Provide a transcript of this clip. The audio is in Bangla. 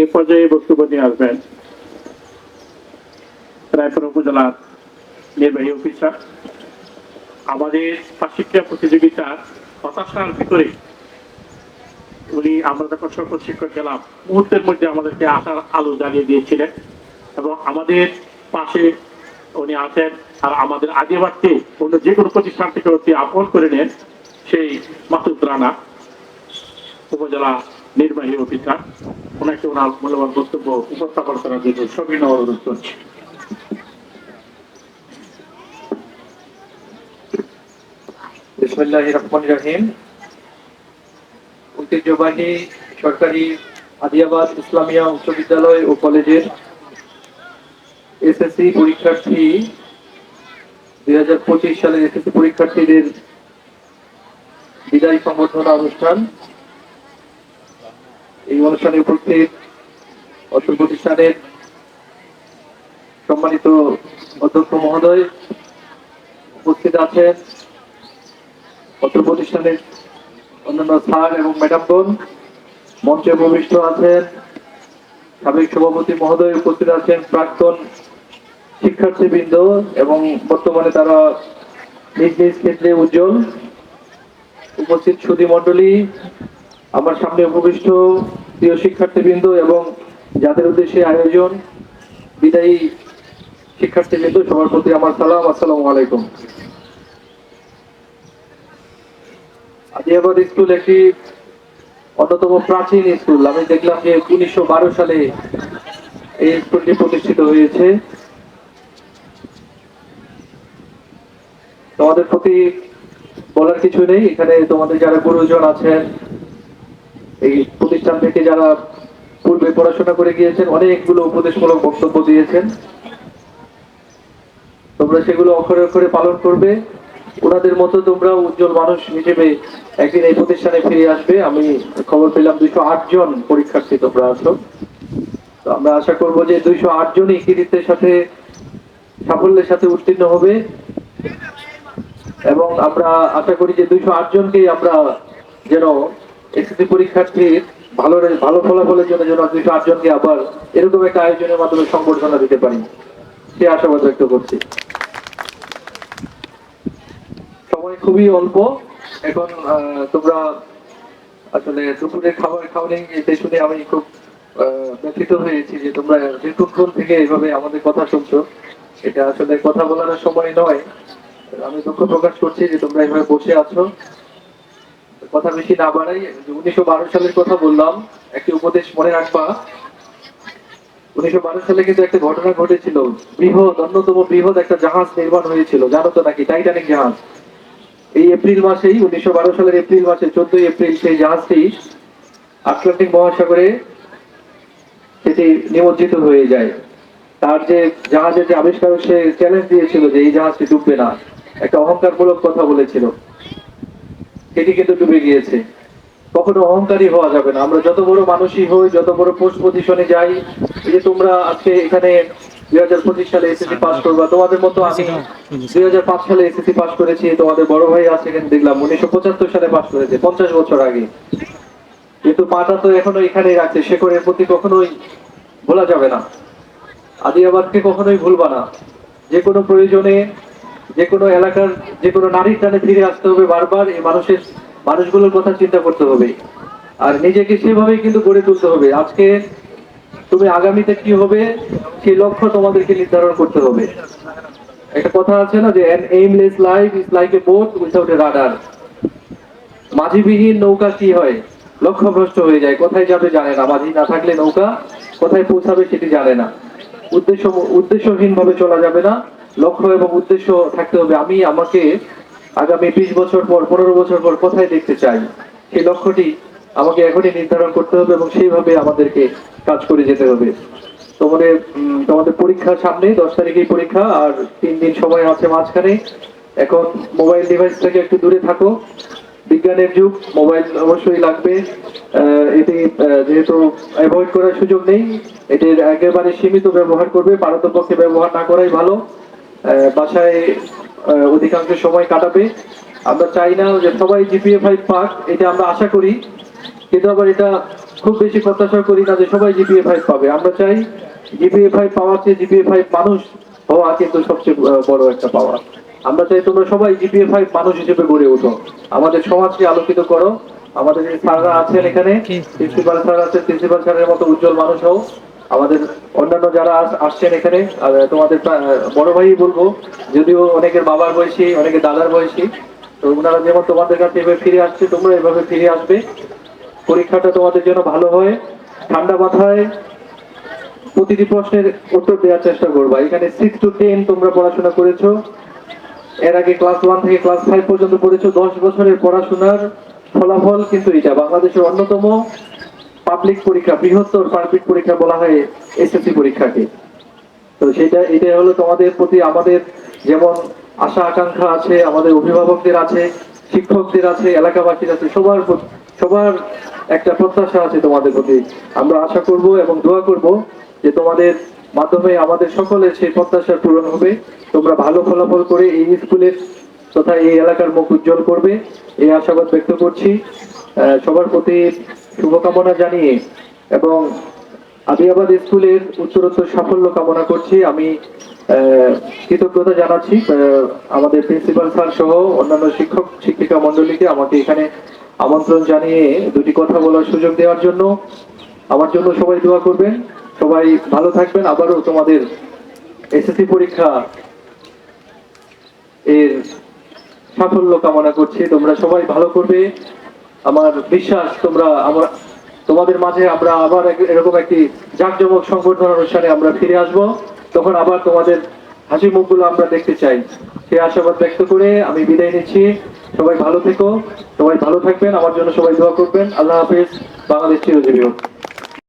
এ পর্যায়ে বক্তব্য নিয়ে আসবেন রায়পুর উপজেলার নির্বাহী অফিসার। আমাদের বার্ষিক প্রতিযোগিতার হতাশার ভিতরে উনি আমরা যখন সকল শিক্ষক গেলাম, মুহূর্তের মধ্যে আমাদেরকে আশার আলো জ্বালিয়ে দিয়েছিলেন এবং আমাদের পাশে উনি আছেন আর আমাদের আগে বাড়তে অন্য যে কোনো প্রতিষ্ঠান থেকে অতি আপন করে নেন সেই মাসুদ রানা, উপজেলা নির্বাহী অফিসার। ওনাকে ওনার মূল্যবান বক্তব্য উপস্থাপন করার জন্য সবিনয় অনুরোধ করছি। ঐতিহ্যবাহী সরকারি আদিয়াবাদ ইসলামিয়া উচ্চ বিদ্যালয় ও কলেজের এসএসসি পরীক্ষার্থী, দুই হাজার পঁচিশ সালের এসএসসি পরীক্ষার্থীদের বিদায় সংবর্ধনা অনুষ্ঠান। এই অনুষ্ঠানে উপস্থিত অত্র প্রতিষ্ঠানের সম্মানিত অধ্যক্ষ মহোদয় উপস্থিত আছেন, অত্র প্রতিষ্ঠানের অন্যান্য স্যার এবং ম্যাডামগণ মঞ্চে উপবিষ্ট আছেন, সাবেক সভাপতি মহোদয় উপস্থিত আছেন প্রাক্তন শিক্ষার্থীবৃন্দ এবং বর্তমানে তারা নিজ নিজ ক্ষেত্রে উজ্জ্বল। উপস্থিত সুধী মণ্ডলী, আমার সামনে উপবিষ্ট প্রিয় শিক্ষার্থীবৃন্দ এবং যাদের উদ্দেশ্যে আয়োজন, বিদায়ী শিক্ষার্থীবৃন্দ, সবার প্রতি আমার সালাম, আসসালামু আলাইকুম। আদিয়াবাদ স্কুল একটি অন্যতম প্রাচীন স্কুল। আমি দেখলাম যে উনিশশো বারো সালে এই স্কুলটি প্রতিষ্ঠিত হয়েছে। তোমাদের প্রতি বলার কিছু নেই। এখানে তোমাদের যারা গুরুজন আছেন, এই প্রতিষ্ঠান থেকে যারা পূর্বে পড়াশোনা করে গিয়েছেন, অনেকগুলো উপদেশমূলক বক্তব্য দিয়েছেন। তোমরা সেগুলো অক্ষরে অক্ষরে পালন করবে। ওনাদের মতো তোমরা উজ্জ্বল মানুষ হিসেবে একদিন এই প্রতিষ্ঠানে ফিরে আসবে। আমি খবর পেলাম দুইশো জন পরীক্ষার্থী তোমরা আছো তো আমরা আশা করব যে দুইশো জনই কৃতিত্বের সাথে, সাফল্যের সাথে উত্তীর্ণ হবে। এবং আমরা আশা করি যে দুইশো আট জনকেই আমরা যেন এসএসসি পরীক্ষার্থীর ভালো ভালো ফলাফলের জন্য যেন দুইশো জনকে আবার এরকম একটা আয়োজনের মাধ্যমে সংবর্ধনা দিতে পারি। সে আশাবাদ ব্যক্ত করছি। সময় খুবই অল্প। এখন তোমরা আসলে দুপুরের খাবার খাওয়ানি এটা শুনে আমি খুব ব্যথিত হয়েছি যে তোমরা দীর্ঘক্ষণ থেকে এইভাবে আমাদের কথা শুনছো। এটা আসলে কথা বলার সময় নয়। আমি দুঃখ প্রকাশ করছি যে তোমরা এইভাবে বসে আছো। কথা বেশি না বাড়াই উনিশশো বারো সালের কথা বললাম, একটি উপদেশ মনে রাখবা। উনিশশো বারো সালে কিন্তু একটা ঘটনা ঘটেছিল। বৃহৎ, অন্যতম বৃহৎ একটা জাহাজ নির্মাণ হয়েছিল। জানো তো নাকি? টাইটানিক জাহাজ। এই এপ্রিল মাসেই, উনিশশো বারো সালের এপ্রিল মাসে চোদ্দই এপ্রিল সেই জাহাজটি আটলান্টিক মহাসাগরে সেটি নিমজ্জিত হয়ে যায়। তার যে জাহাজের যে আবিষ্কারক, সে চ্যালেঞ্জ দিয়েছিল যে এই জাহাজটি ডুববে না। একটা অহংকারমূলক কথা বলেছিল। সেটি কিন্তু ডুবে গিয়েছে। কখনো অহংকারী হওয়া যাবে না। আমরা যত বড় মানুষই হই যত বড় পোস্ট পজিশনে যাই যে তোমরা আজকে এখানে দুই হাজার পঁচিশ সালে এসএসসি পাস করবা তোমাদের মতো আমি দুই হাজার পাঁচ সালে এসএসসি পাস করেছি তোমাদের বড় ভাই আছে এখানে দেখলাম উনিশশো পঁচাত্তর সালে পাস করেছে পঞ্চাশ বছর আগে। কিন্তু পাটা তো এখনও এখানেই রাখছে শেখরের প্রতি কখনোই ভোলা যাবে না। আদিয়াবাদকে কখনোই ভুলবা না। যে কোনো প্রয়োজনে যে কোনো এলাকার যে কোনো নারীর টানে ফিরে আসতে হবে বারবার, এই মানুষের, মানুষগুলোর কথা চিন্তা করতে হবে। আর নিজেকে সেভাবেই কিন্তু গড়ে তুলতে হবে। আজকে তুমি আগামীতে কি হবে সেই লক্ষ্য তোমাদেরকে নির্ধারণ করতে হবে। একটা কথা আছে না যে, an aimless life is like a boat without a rudder. মাঝিবিহীন নৌকা কি হয়? লক্ষ্যভ্রষ্ট হয়ে যায়। কোথায় যাবে জানে না। মাঝি না থাকলে নৌকা কোথায় পৌঁছাবে সেটি জানে না। উদ্দেশ্য উদ্দেশ্যহীন ভাবে চলা যাবে না। লক্ষ্য এবং উদ্দেশ্য থাকতে হবে। আমি আমাকে আগামী বিশ বছর পর, পনেরো বছর পর কোথায় দেখতে চাই? সেই লক্ষ্যটি আমাকে এখনই নির্ধারণ করতে হবে এবং সেইভাবে আমাদেরকে কাজ করে যেতে হবে। তোমাদের তোমাদের পরীক্ষার সামনে, দশ তারিখেই পরীক্ষা আর তিন দিন সময় আছে মাঝখানে। এখন মোবাইল ডিভাইস থেকে একটু দূরে থাকো। বিজ্ঞানের যুগ, মোবাইল অবশ্যই লাগবে। এটি যেহেতু অ্যাভয়েড করার সুযোগ নেই, এটির একেবারে সীমিত ব্যবহার করবে, পারতপক্ষে ব্যবহার না করাই ভালো। বাসায় অধিকাংশ সময় কাটাবে। আমরা চাই না যে সবাই জিপিএ ফাইভ পাক এটা আমরা আশা করি। কিন্তু আবার এটা খুব বেশি প্রত্যাশা করি না যে সবাই জিপিএ ফাইভ পাবে। আমরা চাই জিপিএ ফাইভ পাওয়ার চেয়ে জিপিএ ফাইভ মানুষ হওয়া কিন্তু সবচেয়ে বড় একটা পাওয়া আমরা চাই তোমরা সবাই জিপিএ ফাইভ মানুষ হিসেবে গড়ে ওঠো। আমাদের সমাজকে আলোকিত করো। আমাদের যে স্যাররা আছেন এখানে প্রিন্সিপাল স্যার আছে প্রিন্সিপাল স্যারের মতো উজ্জ্বল মানুষ হও। আমাদের অন্যান্য যারা আসছেন এখানে তোমাদের বড় ভাই বলব, যদিও অনেকের বাবার বয়সী, অনেকের দাদার বয়সী, তো ওনারা যেমন তোমাদের কাছে এভাবে ফিরে আসছে, তোমরা এভাবে ফিরে আসবে। পরীক্ষাটা তোমাদের জন্য ভালো হয়। ঠান্ডা মাথায় প্রতিটি প্রশ্নের উত্তর দেওয়ার চেষ্টা করবা। এখানে সিক্স টু টেন তোমরা পড়াশোনা করেছ। এর আগে ক্লাস ওয়ান থেকে ক্লাস ফাইভ পর্যন্ত পড়েছো। দশ বছরের পড়াশোনার ফলাফল কিন্তু এটা বাংলাদেশের অন্যতম পাবলিক পরীক্ষা, বৃহত্তর পাবলিক পরীক্ষা বলা হয় এসএসসি পরীক্ষাকে। তো সেটা, এটা হলো তোমাদের প্রতি আমাদের যেমন আশা, আকাঙ্ক্ষা আছে, আমাদের অভিভাবকদের আছে, শিক্ষকদের আছে, এলাকাবাসীর আছে, সবার সবার একটা প্রত্যাশা আছে তোমাদের প্রতি। আমরা আশা করব এবং দোয়া করব যে তোমাদের মাধ্যমে আমাদের সকলের সেই প্রত্যাশা পূরণ হবে। তোমরা ভালো ফলাফল করে এই স্কুলের তথা এই এলাকার মুখ উজ্জ্বল করবে। এই আশাবাদ ব্যক্ত করছি। সবার প্রতি শুভকামনা জানিয়ে এবং আদিয়াবাদ স্কুলের উত্তরোত্তর সাফল্য কামনা করছি। আমি কৃতজ্ঞতা জানাচ্ছি আমাদের প্রিন্সিপাল স্যার সহ অন্যান্য শিক্ষক, শিক্ষিকা মন্ডলীকে আমাকে এখানে আমন্ত্রণ জানিয়ে দুটি কথা বলার সুযোগ দেওয়ার জন্য। আমার জন্য সবাই দোয়া করবেন। সবাই ভালো থাকবেন। আবারও তোমাদের এসএসসি পরীক্ষা এর সাফল্য কামনা করছি। তোমরা সবাই ভালো করবে। আমার বিশ্বাস, তোমরা আমার, তোমাদের মাঝে আমরা আবার এরকম একটি জাঁকজমক সংবর্ধনা অনুষ্ঠানে আমরা ফিরে আসব। তখন আবার তোমাদের হাসি মুখগুলো আমরা দেখতে চাই। সে আশাবাদ ব্যক্ত করে আমি বিদায় নিচ্ছি। সবাই ভালো থেকো। সবাই ভালো থাকবেন। আমার জন্য সবাই দোয়া করবেন। আল্লাহ হাফিজ। বাংলাদেশ চিরজীবী